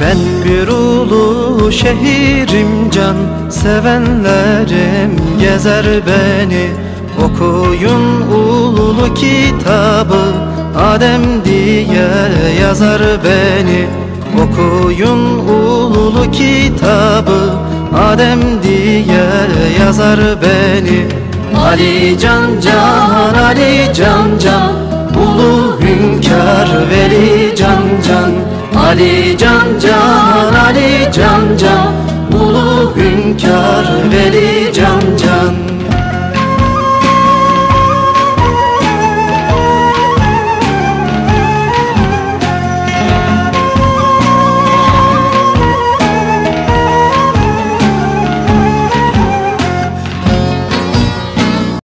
Ben bir ulu şehrim can Sevenlerim. Gezer beni Okuyun ulu kitabı. Adem diye yazar beni. Okuyun ulu kitabı. Adem diye yazar beni. Ali can can Ali can can Ali can can Ali can can Ulu hünkâr veli